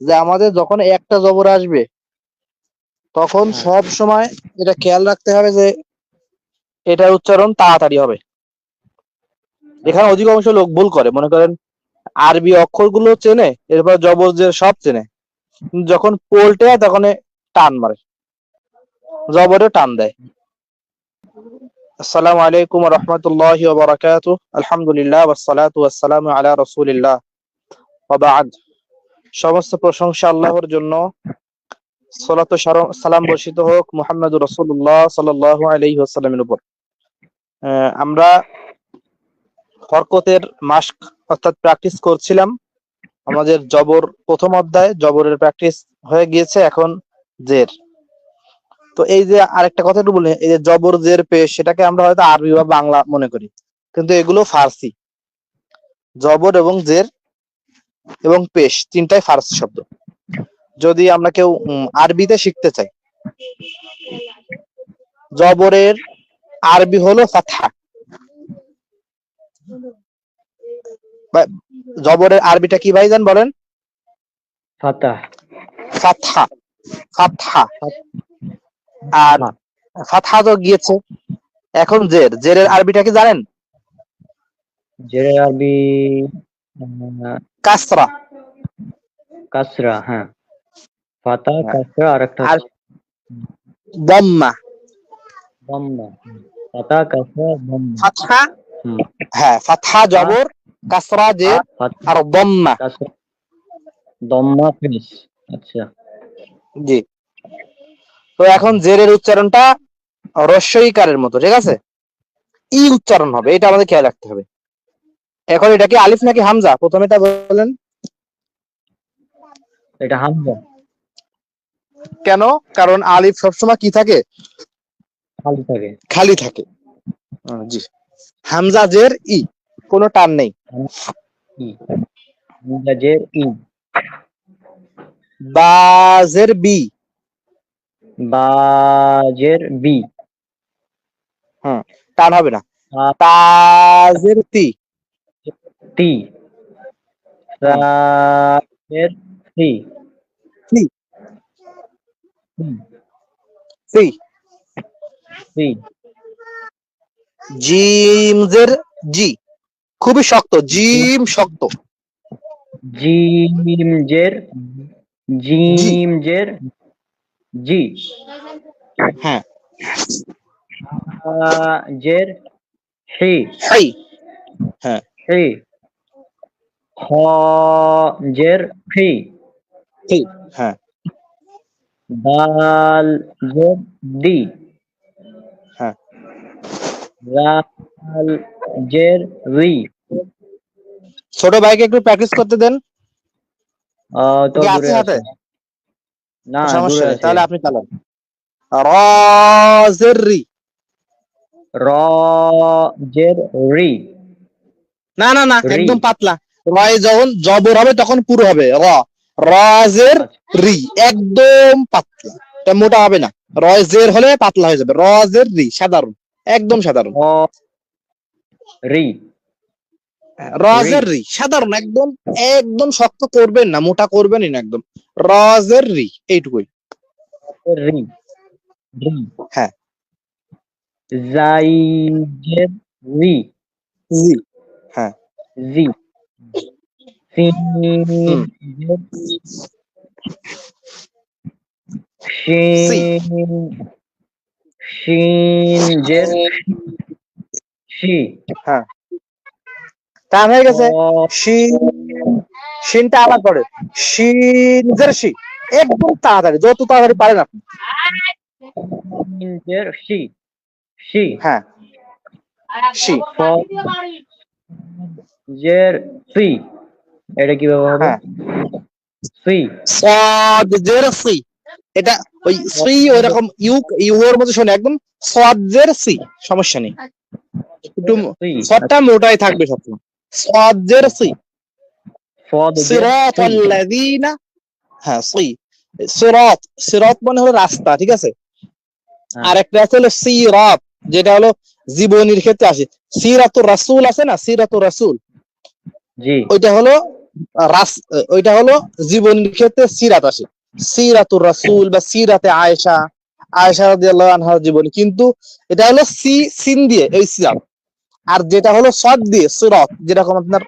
যে আমাদের যখন একটা জবর আসবে তখন হ্যাঁ। সব সময় এটা খেয়াল রাখতে হবে যে এটার উচ্চারণ তাড়াতাড়ি হবে। এখানে অধিকাংশ লোক ভুল করে। মনে করেন আরবি অক্ষরগুলো চেনে এরপর জবর যে সব চেনে। যখন পোল্টে হয় তখন টান মারে। জবরে টান দেয়। আসসালামু আলাইকুম রাহমাতুল্লাহি আলহামদুলিল্লাহ ওয়াস সালাতু ওয়াস সালামু আলা রাসূলিল্লাহ। ওয়া বা'দ। সমস্ত প্রশংসা আল্লাহর জন্য। সালাত সালাম বর্ষিত হোক মোহাম্মদ রাসূলুল্লাহ সাল্লাল্লাহু আলাইহি ওয়াসাল্লামের উপর। আমরা হরকতের মাস্ক অর্থাৎ প্র্যাকটিস করছিলাম। আমাদের জবর প্রথম অধ্যায়, জবরের প্র্যাকটিস হয়ে গিয়েছে, এখন জের। তো এই যে আরেকটা কথা একটু বলি, এই যে জবর, জের, পেশ, সেটাকে আমরা হয়তো আরবি বা বাংলা মনে করি। কিন্তু এগুলো ফার্সি। জবর এবং জের এবং পেশ তিনটাই ফার্সি শব্দ। যদি আমরা কেউ আরবিতে শিখতে চাই। জবরের আরবি হলো বা- জবরের আরবিটা কি ভাইজান বলেন? ফাতাহ। ফাতহা। ফাতহা। আর ফাতহা তো গিয়েছে। এখন জের। জেরের আরবিটা কি জানেন? জেরে আরবি কাসরা। কাসরা হ্যাঁ। ফাতা হ্যাঁ। কাসরা আর একটা দম্মা। দম্মা। ফাতা কাসরা দম্মা। ফাতহা হ্যাঁ ফাতহা জবর কাসরা জের আর দম্মা। দম্মা ফিনিশ। আচ্ছা। জি। তো এখন জেরের উচ্চারণটা রস্যইকারের মতো ঠিক আছে? ই উচ্চারণ হবে এটা আমাদের খেয়াল রাখতে হবে। এখন এটা কি আলিফ নাকি হামজা? প্রথমে এটা বলেন। এটা হামজা। কেন? কারণ আলিফ সবসময় কি থাকে? খালি থাকে। খালি থাকে। জি। হামজা জের ই। কোনো টান নেই। হামজা জের ই। বাজের বি। বাজের বি। হ্যাঁ টান হবে না। তাজের তি। তি রাজের সি সি। সি সি জিমজের জি। খুবই শক্ত জিম শক্ত। জিম জের জিম জের জি। হ্যাঁ। জের হি। হাই। হি। হ জের ফি হি হ্যাঁ। দাল জের দি। হ্যাঁ। রাল জের রি। ছোট ভাইকে একটু প্র্যাকটিস করতে দেন। তো আছে হাতে? না সমস্যা নেই তাহলে আপনি চালান। রাজের রি। র জের রি। না না না একদম পাতলা। রয় যখন জবর হবে তখন পুরো হবে। র। রাজের রি। একদম পাতলা। এটা মোটা হবে না। রয় জের হলে পাতলা হয়ে যাবে। রজের রি সাধারণ। একদম সাধারণ। র। রি। রজের রি সাধারণ। একদম একদম শক্ত করবেন না মোটা করবেনই না একদম। রজের রি এইটুকুই। রি। রি। হ্যাঁ। জাইজের রি। জি। জি। টান হয়ে। গেছে। শিনটা আবার করে শিন জের শি একদম তাড়াতাড়ি যত তাড়াতাড়ি পারেন আপনি। শি শি হ্যাঁ। শি জের সি এটা কীভাবে হবে? হ্যাঁ। সি সাদ জের সি এটা ওই সি ওইরকম ইউ ইউর মতো শোনে একদম সাদ জের সি সমস্যা নেই। একটু সবটা মোটাই থাকবে সবসময়। সাদ জের সি সিরাত আল্লাযীনা হ্যাঁ সি সিরাত সিরাত মানে হলো রাস্তা ঠিক আছে? হ্যাঁ। আর একটা আছে হলো সিরাত যেটা হলো জীবনীর ক্ষেত্রে আসে। সিরাতুর রাসূল আছে না? সিরাতুর রাসূল। জি। ওইটা হলো রাস, ওইটা হলো জীবনের ক্ষেত্রে সিরাত আসে। সিরাতুর রাসুল বা সিরাতে আয়েশা আয়েশা রাদিয়াল্লাহু আনহার জীবনী। কিন্তু এটা হলো সি, সিন দিয়ে, এই সিরাত। আর যেটা হলো সদ দিয়ে, সিরাত, যেরকম আপনার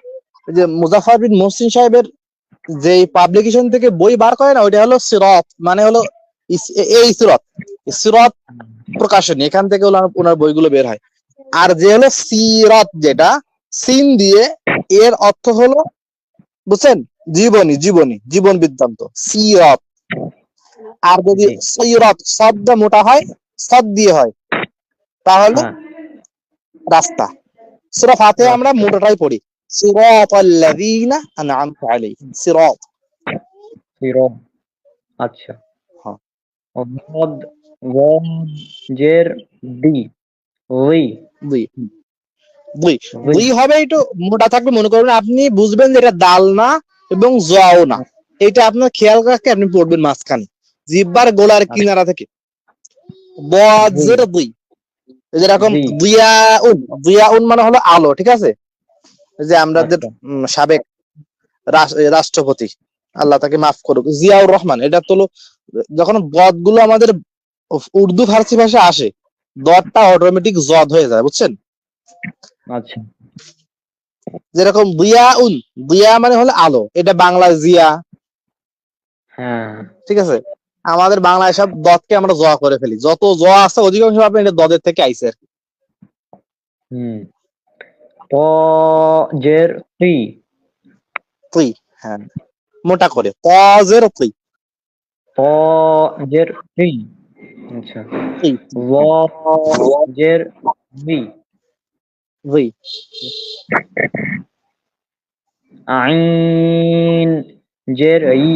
যে মুজাফফর বিন মুহসিন সাহেবের যে পাবলিকেশন থেকে বই বার করে না, ওইটা হলো সিরত মানে হলো এই সিরাত। সিরত প্রকাশনী, এখান থেকে ওনার বইগুলো বের হয়। আর যে হলো সিরাত যেটা, সিন দিয়ে, এর অর্থ হলো বুঝছেন? জীবনী জীবনী জীবন বৃত্তান্ত। সিরাত। আর যদি। সিরাত শব্দ মোটা হয় সদ দিয়ে হয় তাহলে হ্যাঁ। রাস্তা। সূরা ফাতিহা আমরা মোটাটাই পড়ি। সিরাতাল্লাযীনা আন'আমতা আলাইহিম। সিরাত। সিরম আচ্ছা। হ্যাঁ। ওয়াদ ওয়াদ জের ডি ওই দুই দুই হবে একটু মোটা থাকবে মনে করবেন আপনি বুঝবেন যে এটা দাল না এবং জও না। এটা আপনার খেয়াল রাখে আপনি পড়বেন মাঝখানে। জিব্বার গোলার কিনারা থেকে। বজ্র দুই যেরকম। দুয়াউন দুয়াউন মানে হলো আলো ঠিক আছে? যে। উম, সাবেক রাষ্ট্রপতি আল্লাহ তাকে মাফ করুক। জিয়াউর রহমান এটা তো যখন বদগুলো আমাদের উর্দু ফার্সি ভাষা আসে দরটা অটোমেটিক জদ হয়ে যায় বুঝছেন? আচ্ছা। যেরকম দিয়াউন দিয়া মানে হলো আলো এটা বাংলা জিয়া। হ্যাঁ। ঠিক আছে? আমাদের বাংলায় সব দতকে আমরা জ করে ফেলি। যত জ আছে অধিকাংশ আপনি এটা দদের থেকে আইছে আর কি। হুম। ত জের তি তুই হ্যাঁ। মোটা করে। প জের তুই প জের তি আচ্ছা। তুই ওয়া জের বি তুই আইন জের ই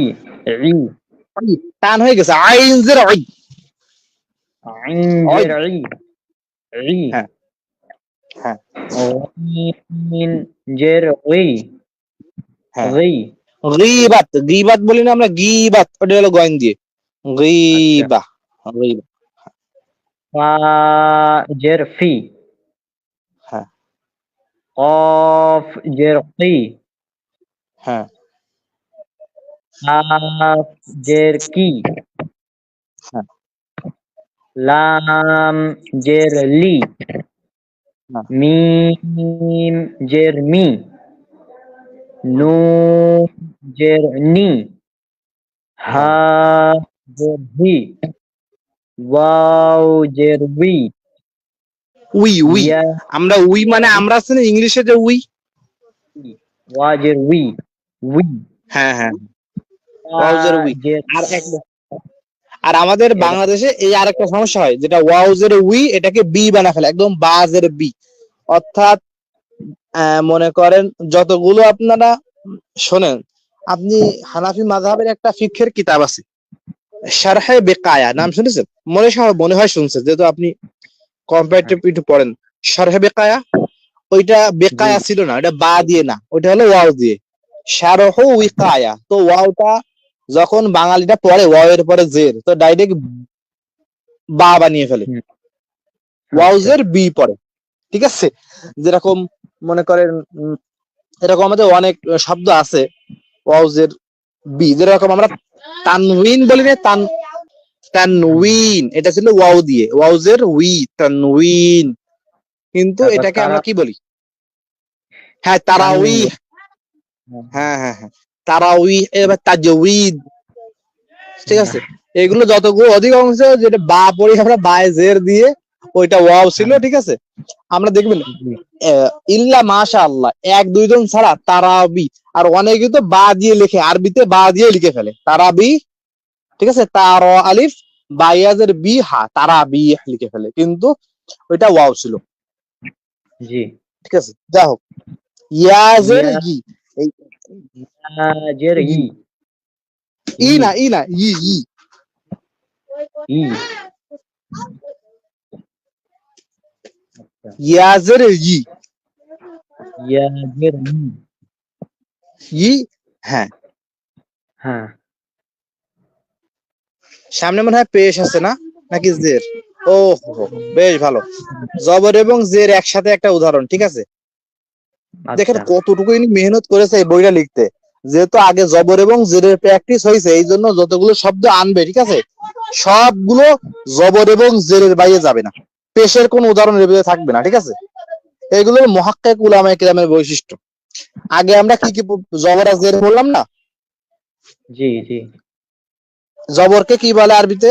ই। টান হয়ে গেছে। আইন জের আই আইন। জের ই ই। হ্যাঁ। হ্যাঁ। আইন জের ই হ্যাঁ। ই গিবাত গিবাত বলি না আমরা গিবাত। ওটা হলো গয়েন দিয়ে। গিবা। গিবা। ফা জের ফি। হ্যাঁ قاف جرقي हाँ काफ जेर की हाँ लाम जेर ली हाँ मीम जेर मी नून जेर नी हा जेर ही वाव जेर वी উই উই। আমরা উই মানে আমরা আছে না ইংলিশে যে উই? ওয়াজের উই উই। হ্যাঁ হ্যাঁ। ওয়াউজের উই। আর আর আমাদের বাংলাদেশে এই আরেকটা সমস্যা হয় যেটা ওয়াউজের উই এটাকে বি বানা ফেলে একদম বাজের বি। অর্থাৎ মনে করেন যতগুলো আপনারা শোনেন আপনি হানাফি মাধাবের একটা ফিক্ষের কিতাব আছে শারহে বেকায়া নাম শুনেছেন? মনে মনে হয় শুনছে যেহেতু আপনি কম্পারেটিভ একটু পড়েন। শারহে বেকায়া ওইটা বেকায়া ছিল না ওটা বা দিয়ে না ওইটা হলো ওয়াও দিয়ে। শারহ উইকায়া তো ওয়াওটা যখন বাঙালিটা পড়ে ওয়াও এর পরে জের তো ডাইরেক্ট বা বানিয়ে ফেলে। ওয়াউজের বি পড়ে ঠিক আছে? যেরকম মনে করেন এরকম আমাদের অনেক শব্দ আছে ওয়াউজের বি যেরকম আমরা তানউইন বলি না তান তানউইন এটা ছিল ওয়াও দিয়ে। ওয়াউজের উই তানউইন কিন্তু এটাকে আমরা কি বলি? হ্যাঁ তারাউই। হ্যাঁ হ্যাঁ হ্যাঁ। তারাউই এবার তাজউইদ। ঠিক আছে? এগুলো যতগুলো অধিকাংশ যেটা বা পড়ি আমরা বায় জের দিয়ে ওইটা ওয়াও ছিল ঠিক আছে? আমরা দেখবেন ইল্লা মাশা আল্লাহ এক দুইজন ছাড়া তারাবি। আর অনেকে তো বা দিয়ে লিখে আরবিতে বা দিয়ে লিখে ফেলে। তারাবি ঠিক আছে? তার আলিফ বায়াজের বি হা তারাবি লিখে ফেলে। কিন্তু ওইটা ওয়াও ছিল। জি। ঠিক আছে? যা হোক। ইয়াজের ইয়া- ই। এই- জের ই। ই না ই। না ই ই। ই। ইয়াজের ই। ইয়া জের ই। ই হ্যাঁ। হ্যাঁ। সামনে মনে হয় পেশ আছে না? নাকি জের? ও বেশ ভালো। জবর এবং জের একসাথে একটা উদাহরণ ঠিক আছে? দেখেন আচ্ছা কতটুকু ইনি মেহনত করেছে এই বইটা লিখতে। যেহেতু আগে জবর এবং জেরের প্র্যাকটিস হয়েছে এই জন্য যতগুলো শব্দ আনবে ঠিক আছে? সবগুলো জবর এবং জেরের বাইরে যাবে না। পেশের কোন উদাহরণ থাকবে না ঠিক আছে? এগুলো মহাক্কাক উলামায়ে কিরামের বৈশিষ্ট্য। আগে আমরা কি কি জবর আর জের বললাম না? জি জি। জবরকে কি বলে আরবিতে?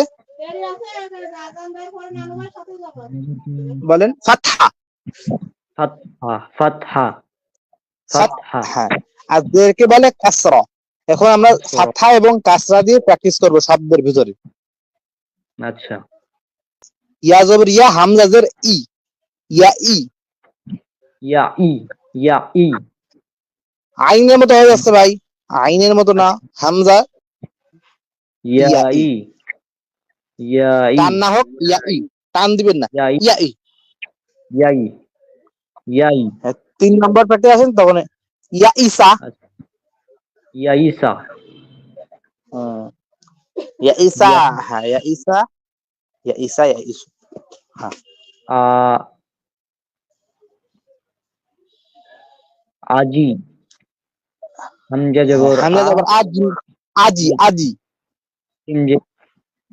বলেন। ফাতহা। ফাতহা ফাতহা ফাতহা। আর জেরকে বলে কাসরা। এখন আমরা ফাতহা এবং কাসরা দিয়ে প্র্যাকটিস করব শব্দের ভিতরে। আচ্ছা। ইয়া জবর ইয়া হামজা জের ই। ইয়া ই। ইয়া ই ইয়া ই। আইনের মতো হয়ে যাচ্ছে ভাই। আইনের মতো না। হামজা ইয়া ইয়া ই। ই ইয়া ই টান না হোক ইয়া ই টান দিবেন না ইয়া ই ইয়া ই ইয়া ই ইয়া ই হ্যাঁ, তিন নম্বর প্র্যাকটিস আছেন তখন ইয়া ইসা ইয়া ইসা হুম। ইয়া ইসা ইয়া- হ্যাঁ ইয়া ইসা ইয়া ইসা ইয়া ইসু আ আজি হামজা জবর হামজা আ, জবর আজি আজি আজি সিম যে-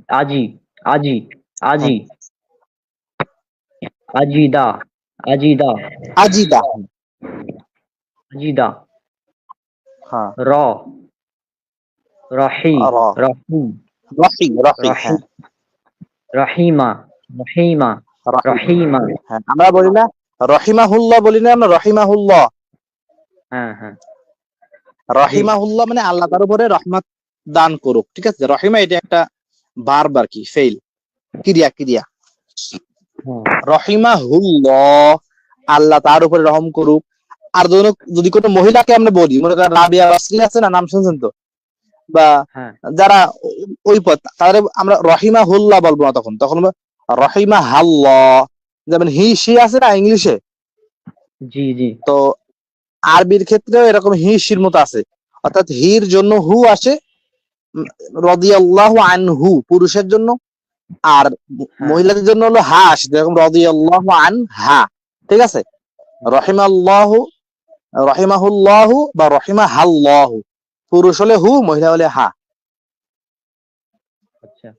আজি আজি আজি। আজিদা আজিদা। আজিদা। আজিদা। হ্যাঁ র। রহি। র। রহি রহি রহি। রহিমা রহিমা হ্যাঁ রহিমা। হ্যাঁ, আমরা বলি না রহিমাহুল্লাহ বলি না আমরা রহিমাহুল্লাহ। হ্যাঁ হ্যাঁ। রহিমাহুল্লাহ মানে আল্লাহ তার উপরে রহমত দান করুক ঠিক আছে? রহিমা এটা একটা বারব আর কি ফেল ক্রিয়া ক্রিয়া। হ্যাঁ। রহিমাহুল্লাহ আল্লাহ তার উপরে রহম করুক। আর যদি যদি কোনো মহিলাকে আমরা বলি মনে করেন রাবিয়া বাসরি আছে না নাম শুনছেন তো? বা হ্যাঁ। যারা ওই পথ তাদের আমরা রহিমা হুল্লাহ বলব না তখন। তখন রহিমা হাল্লাহ যেমন হি সি আছে না ইংলিশে? জি জি। তো আরবির ক্ষেত্রেও এরকম হি সির মতো আছে। অর্থাৎ হির জন্য হু আসে রদিয়াল্লাহ আনহু পুরুষের জন্য আর হ্যাঁ। মহিলাদের জন্য হলো হা আসে যেরকম রদিয়াল্লাহ আন হা ঠিক আছে? রহিমাল্লাহ রহিমাহুল্লাহ বা রহিমা হাল্লাহ পুরুষ হলে হু মহিলা হলে হা। আচ্ছা।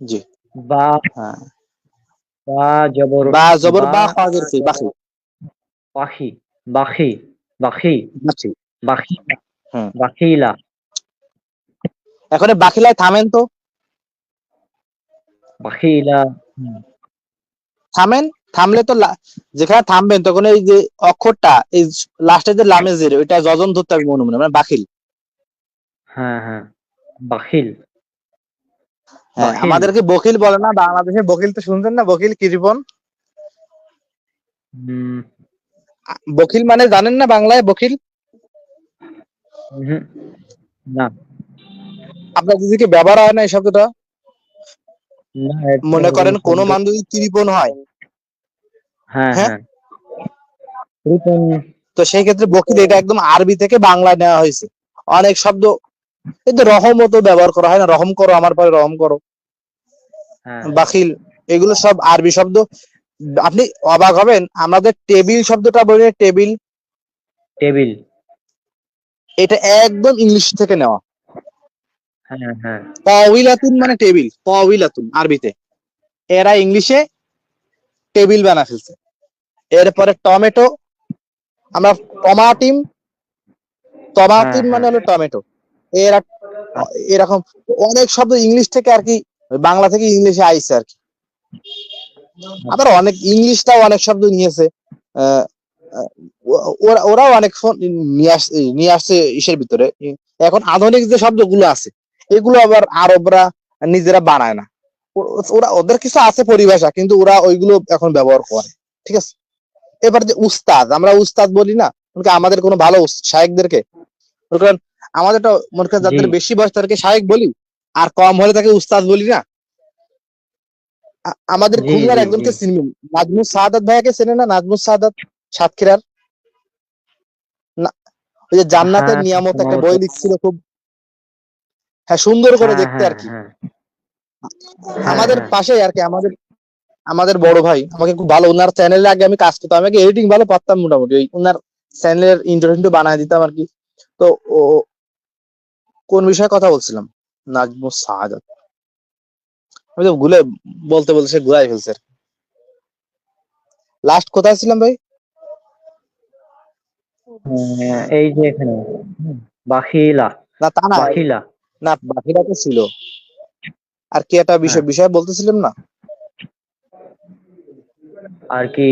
জি। বা হ্যাঁ। বা জবর বা জবর বা ফাজের ফি বাখি। বাখি বাখি বাকি বাখি হুম। বাখিলা। এখন বাকিলায় থামেন তো। বাখিলা। থামেন থামলে তো যেখানে থামবেন তখন এই যে অক্ষরটা এই লাস্টে যে লামে জের ওইটা যজন ধরতে হবে মনে মনে মানে বাকিল হ্যাঁ হ্যাঁ। হ্যাঁ বাকিল। আমাদেরকে বকিল বলে না বাংলাদেশে বকিল তো শুনছেন না? বকিল হুম বকিল মানে জানেন না বাংলায় বকিল না। আপনার দিদিকে ব্যবহার হয় না এই শব্দটা মনে করেন কোন মান যদি কৃপন হয়? হ্যাঁ হ্যাঁ? তো সেই ক্ষেত্রে বকিল এটা একদম আরবি থেকে বাংলা নেওয়া হয়েছে। অনেক শব্দ এই যে রহমও তো ব্যবহার করা হয় না রহম করো আমার পরে রহম করো। হ্যাঁ। বাকিল এগুলো সব আরবি শব্দ। আপনি অবাক হবেন আমাদের টেবিল শব্দটা বলি টেবিল। টেবিল। এটা একদম ইংলিশ থেকে নেওয়া। হ্যাঁ হ্যাঁ। মানে টেবিল পাওইলাতুন আরবিতে। এরা ইংলিশে টেবিল বানা ফেলছে। এরপরে টমেটো আমরা টমাটিম টমাটিম হ্যাঁ, মানে হলো টমেটো। এরা এরকম অনেক শব্দ ইংলিশ থেকে আর কি বাংলা থেকে ইংলিশে আইছে আর কি। আবার অনেক ইংলিশটাও অনেক শব্দ নিয়েছে। ওরা ওরাও অনেক ফোন নিয়ে আসছে নিয়ে আসছে ইসের ভিতরে। এখন আধুনিক যে শব্দগুলো আছে এগুলো আবার আরবরা নিজেরা বানায় না। ওরা ওদের কিছু আছে পরিভাষা কিন্তু ওরা ওইগুলো এখন ব্যবহার করে ঠিক আছে? এবার যে উস্তাদ আমরা উস্তাদ বলি না আমাদের কোনো ভালো শায়েকদেরকে মনে করেন মনে করেন যাদের বেশি বয়স তাদেরকে শায়েক বলি আর কম হলে তাকে উস্তাদ বলি না। আমাদের খুলনার একজনকে। চিনবেন নাজমুল সাদাত ভাইয়াকে চেনে না? নাজমুল সাদাত সাতক্ষীরার? না ওই যে জান্নাতের হ্যাঁ, নিয়ামত একটা বই লিখছিল খুব হ্যাঁ সুন্দর করে হ্যাঁ, দেখতে হ্যাঁ, আর কি। হ্যাঁ। আমাদের। পাশে আর কি আমাদের আমাদের বড় ভাই আমাকে খুব ভালো ওনার চ্যানেলে আগে আমি কাজ করতাম আমাকে এডিটিং ভালো পারতাম মোটামুটি ওই ওনার চ্যানেলের ইন্টারভিউ বানায় দিতাম আর কি। তো ও কোন বিষয়ে কথা বলছিলাম? নাজমুস সাহাদাত আমি তো ভুলে বলতে বলতে সে ঘুরাই ফেলছে লাস্ট কোথায় ছিলাম ভাই? এই যে এখানে বাখিলা। না তা না বাখিলা। না বাকিটা তো ছিল। আর কি একটা বিষয় হ্যাঁ। বিষয় বলতেছিলাম না? আর কি?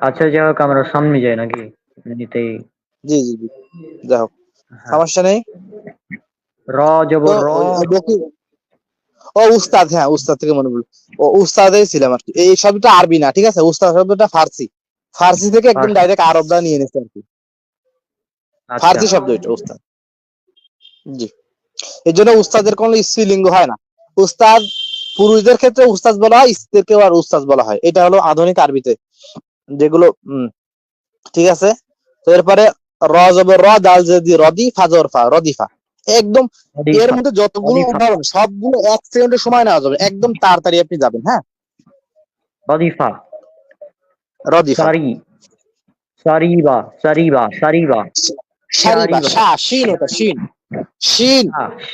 আচ্ছা যাই হোক আমরা সামনে যাই নাকি? এমনিতেই। জি জি জি। যাই হোক। হ্যাঁ। সমস্যা নেই? র জবর র। ও উস্তাদ হ্যাঁ উস্তাদ থেকে মনে পড়ল। ও উস্তাদেই ছিলাম আর কি। এই শব্দটা আরবি না ঠিক আছে? উস্তাদ শব্দটা ফার্সি। ফার্সি থেকে একদম। ডাইরেক্ট আরবটা নিয়ে নিচ্ছে আর কি। আচ্ছা। ফার্সি শব্দ এটা উস্তাদ। জি। এই জন্য উস্তাদের কোনো স্ত্রীলিঙ্গ হয় না। উস্তাদ পুরুষদের ক্ষেত্রে উস্তাদ বলা হয় স্ত্রীকেও আর উস্তাদ বলা হয়। এটা হলো আধুনিক আরবিতে। যেগুলো ঠিক আছে? তো এরপরে র জবর র দাল যদি রদি ফাজর ফা রদিফা একদম এর মধ্যে যতগুলো উদাহরণ সবগুলো এক সেকেন্ডের সময় নেওয়া যাবে। একদম তাড়াতাড়ি আপনি যাবেন হ্যাঁ? রদিফা রদিফা সারি। সারিবা সারিবা সারিবা। শারিবা। শা শিন ওটা শিন। শিন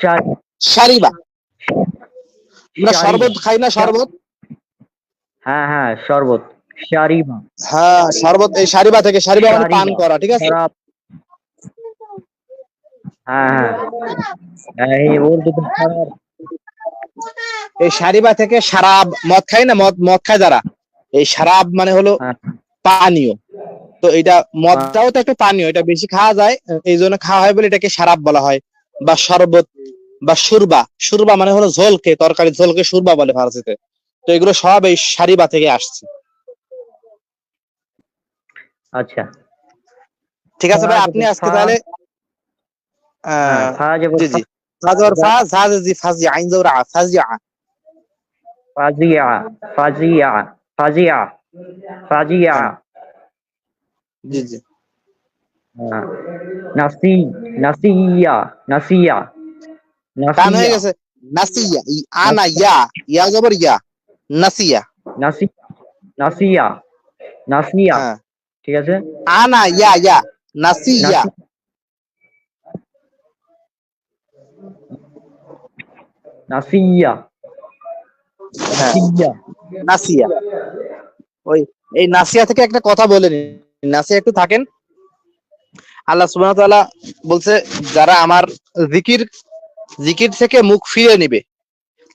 সারি শারিবা আমরা শারিবা। শরবত খাই না শরবত? হ্যাঁ হ্যাঁ শরবত। সারিবা। হ্যাঁ শরবত এই শারিবা থেকে শারিবা মানে পান করা ঠিক আছে? শরাব হ্যাঁ হ্যাঁ। এই তো এই শারিবা থেকে শারাব মদ খাই না? মদ মদ খায় যারা? এই শারাব মানে হলো হ্যাঁ। পানীয়। তো এটা মদটাও তো একটা পানীয় এটা বেশি খাওয়া যায় এই জন্য খাওয়া হয় বলে এটাকে শারাব বলা হয় বা শরবত বা সুরবা সুরবা মানে হলো ঝোলকে তরকারি ঝোলকে সুরবা বলে ফার্সিতে তো এগুলো সব এই শারিবা থেকে আসছে। আচ্ছা। ঠিক আছে ভাই আপনি আজকে তাহলে হ্যাঁ, জি জি। ফাজর ফা জাজ ফাজি আইন জবর আ। ফাজিয়া ফাজিয়া ফাজিয়া ফাজিয়া। জি জি। হ্যাঁ। নাসি নাসিয়া নাসিয়া। টান হয়ে নাসিয়া। গেছে। নাসিয়া আনা ইয়া ইয়া জবর ইয়া। নাসিয়া। নাসি নাসিয়া নাসিয়া। হ্যাঁ। ঠিক আছে? আনা ইয়া ইয়া নাসিয়া। নাসি- নাসিয়া। হ্যাঁ। নাসিয়া। নাসিয়া। ওই এই নাসিয়া থেকে একটা কথা বলে নিন নাসিয়া একটু থাকেন। আল্লাহ তাআলা বলছে, যারা আমার জিকির জিকির থেকে মুখ ফিরে নিবে,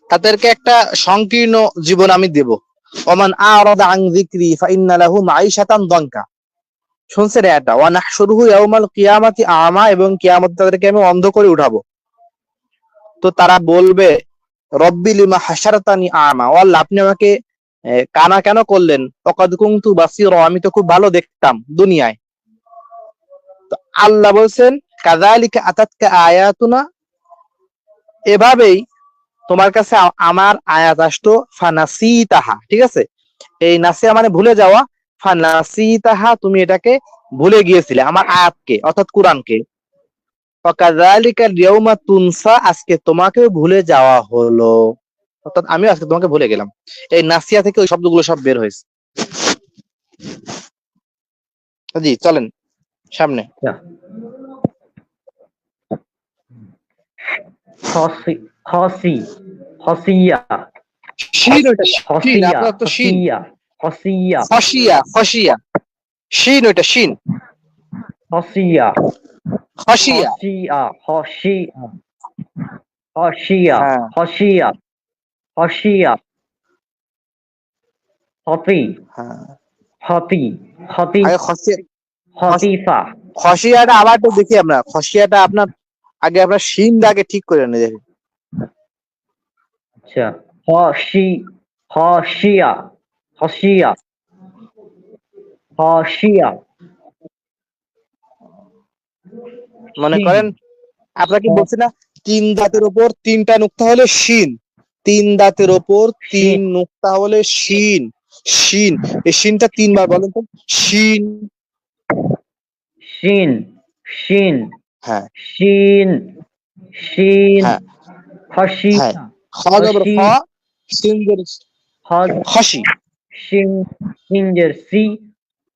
তাদেরকে একটা সংকীর্ণ জীবন আমি দেব। ওমান আরাদা আন যিকরি ফাইন্না লাহু মাঈশাতান দনকা শুনছেন এটা ওয়া নাহশুরুহু ইয়াউমাল কিয়ামাতি আমা এবং কিয়ামত তাদেরকে আমি অন্ধ করে উঠাবো। তো তারা বলবে, রব্বি লিমা হাসারাতানি আমা। ও আল্লাহ আপনি আমাকে কানা কেন করলেন? অকাদ কুংতু বাসির, আমি তো খুব ভালো দেখতাম দুনিয়ায়। তো আল্লাহ বলছেন, কাযালিকা আতাতকা আয়াতুনা? এভাবেই তোমার কাছে আমার আয়াত আসতো, ফানাসিতাহা, ঠিক আছে? এই নাসিয়া মানে ভুলে যাওয়া ফানাসি তাহা তুমি এটাকে ভুলে গিয়েছিলে, আমার আয়াতকে, অর্থাৎ কোরআনকে। কাযালিকা ইয়াউমা তুনসা, আজকে তোমাকে ভুলে যাওয়া হলো। অর্থাৎ আমিও আজকে তোমাকে ভুলে গেলাম। এই নাসিয়া থেকে ওই শব্দগুলো সব বের হয়েছে। জি চলেন সামনে। শিন শিন আপনার তো শিন। শিন শিন। খসিয়া খসিয়া খসিয়া খসিয়া খতি হ্যাঁ। আগে খসিয়া খতিফা খসিয়াটা আবার একটু দেখি আমরা। খসিয়াটা আপনার আগে আপনার শিন আগে ঠিক করে নিয়ে দেখি। আচ্ছা। খসি খসিয়া খসিয়া খসিয়া মনে। করেন? আপনাকে বলছি না? তিন দাঁতের উপর তিনটা নুক্তা হলে শিন তিন দাঁতের ওপর তিন নুক্তা হলে শিন শিন। এই শিনটা তিনবার বলেন তো। শিন। শিন শিন হ্যাঁ। শিন শিন হ্যাঁ। খসিয়া হ্যাঁ। জবর খ শিন সিনজের সি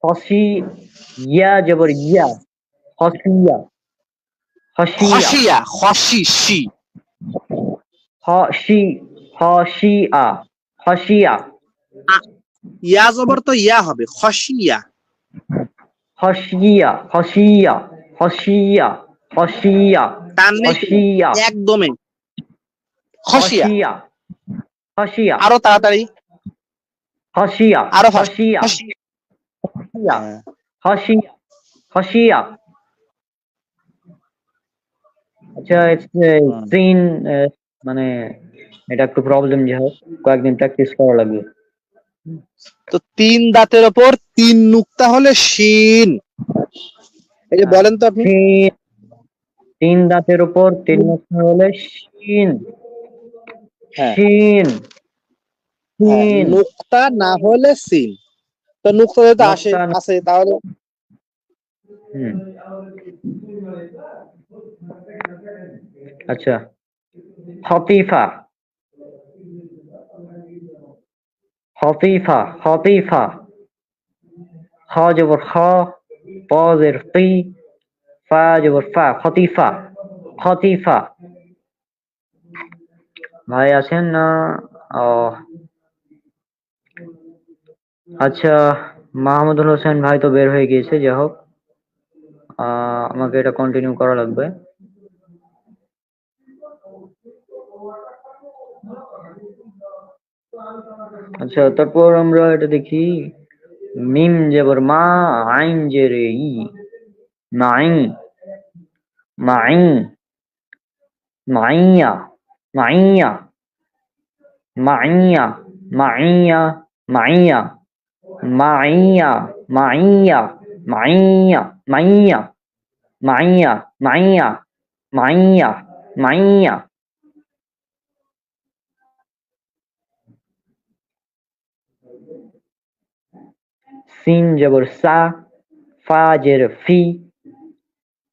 হসি ইয়া জবর ইয়া। হসিয়া। হসিয়া। খসি সি। হসি। হসিয়া হসিয়া ইয়া জবর তো ইয়া হবে খসিয়া হসিয়া হসিয়া হসিয়া হসিয়া টান নেই তো, হসিয়া একদমই হসিয়া হসিয়া আরও তাড়াতাড়ি। হসিয়া আরও হসিয়া হসিয়া। হসিয়া হসিয়া আচ্ছা মানে এটা একটু প্রবলেম যে হোক কয়েকদিন প্র্যাকটিস করা লাগবে। তো তিন দাঁতের ওপর তিন নুক্তা হলে শিন। এই যে বলেন তো আপনি। তিন দাঁতের উপর তিন নক্ষর হলে শিন। হ্যাঁ। শিন। হ্যাঁ, শিন। নুক্তা না হলে সিন তো নুক্তা যেহেতু আসে নুক্তা আছে তাহলে হুম। আচ্ছা। হতিফা। হতিফা হতিফা। খ জবর খ প জের ফা হতিফা হতিফা ভাই আছেন না? ও। আচ্ছা মাহমুদুল হোসেন ভাই তো বের হয়ে গিয়েছে, যাই হোক। আমাকে এটা কন্টিনিউ করা লাগবে। আচ্ছা তারপর আমরা এটা দেখি মিম জবর মা আইন জেরে ই মাই মাই মাইয়া মাইয়া মাইয়া মাইয়া মাইয়া মাইয়া মাইয়া মাইয়া মাইয়া মাইয়া মাইয়া মাইয়া মাইয়া سين جبر سا فا جر في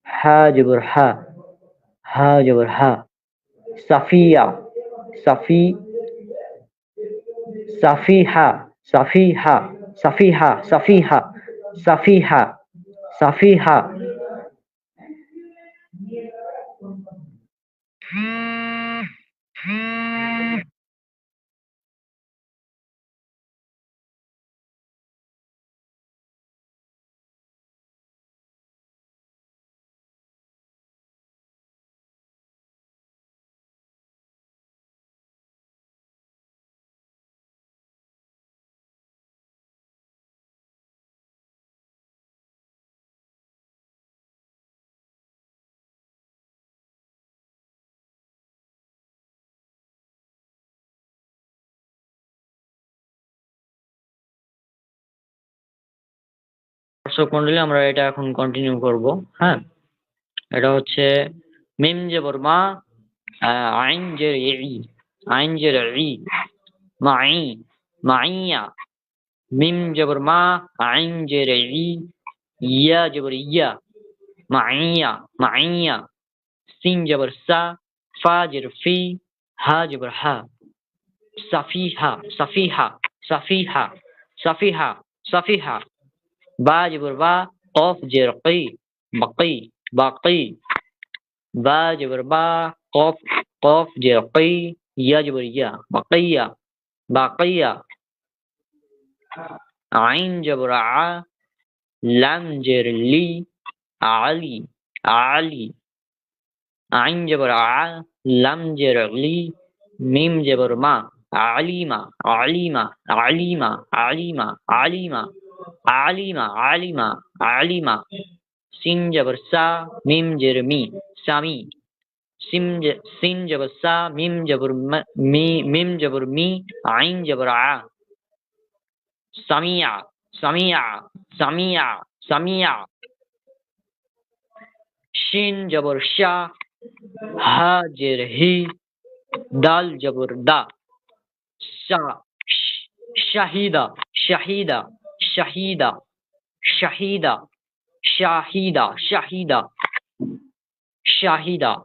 ها جبر ها ها جبر ها صفية صفي صفيحة صفيحة صفيحة صفيحة صفيحة صفيحة দর্শক আমরা এটা এখন কন্টিনিউ করব হ্যাঁ? এটা হচ্ছে মিম জবর মা আহ, আইন জের ই আইন জের ই মাই মাইয়া মিম জবর মা আইন জের ই ইয়া জবর ইয়া। মাইয়া মাইয়া সিন জবর সা ফা জের ফি হা জবর হা। সাফিহা সাফিহা সাফিহা সাফিহা সাফিহা باجبر با قف جرقي بقي باقي باجبر با قف قف جرقي يجبر يا بقية باقية عين جبر ع لم جر لي علي علي عين جبر ع لم جر لي ميم جبر ما عليما عليما عليما عليما عليما عليما आलिमा आलिमा आलिमा। सिं जबर सा मिम जर मी, सामी। सिम ज सिं जबर सा मिम जबर मी मिम जबर मी आइन जबर आ। समिया समिया समिया समिया। शिन जबर शा हा जर ही दाल जबर दा शा, शहीदा शहीदा। الشهيدة شهيدة شهيدة شهيدة شهيدة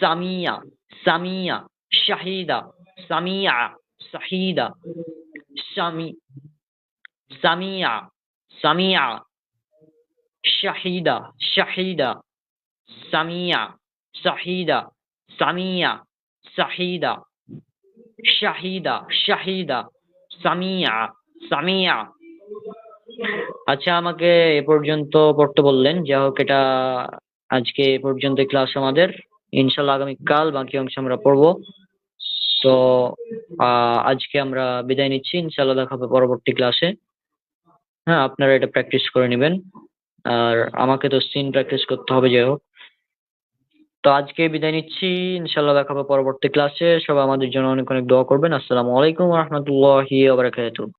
سميع سميع شهيدة سميع شهيدة سميع سميع شهيدة شهيدة سميع شهيدة سميع شهيدة شهيدة شهيدة سميع. সামিয়া। আচ্ছা আমাকে এ পর্যন্ত পড়তে বললেন। যা হোক, এটা আজকে এ পর্যন্ত ক্লাস আমাদের। ইনশাল্লাহ আগামীকাল বাকি অংশ আমরা পড়ব। তো আজকে আমরা বিদায় নিচ্ছি। ইনশাল্লাহ দেখা হবে পরবর্তী ক্লাসে হ্যাঁ আপনারা এটা প্র্যাকটিস করে নেবেন। আর আমাকে তো সিন প্র্যাকটিস করতে হবে, যাই হোক। তো, আজকে বিদায় নিচ্ছি। ইনশাল্লাহ দেখা হবে পরবর্তী ক্লাসে সবাই আমাদের জন্য অনেক অনেক দোয়া করবেন। আসসালামু আলাইকুম রহমতুল্লাহি ওয়া বারাকাতুহু।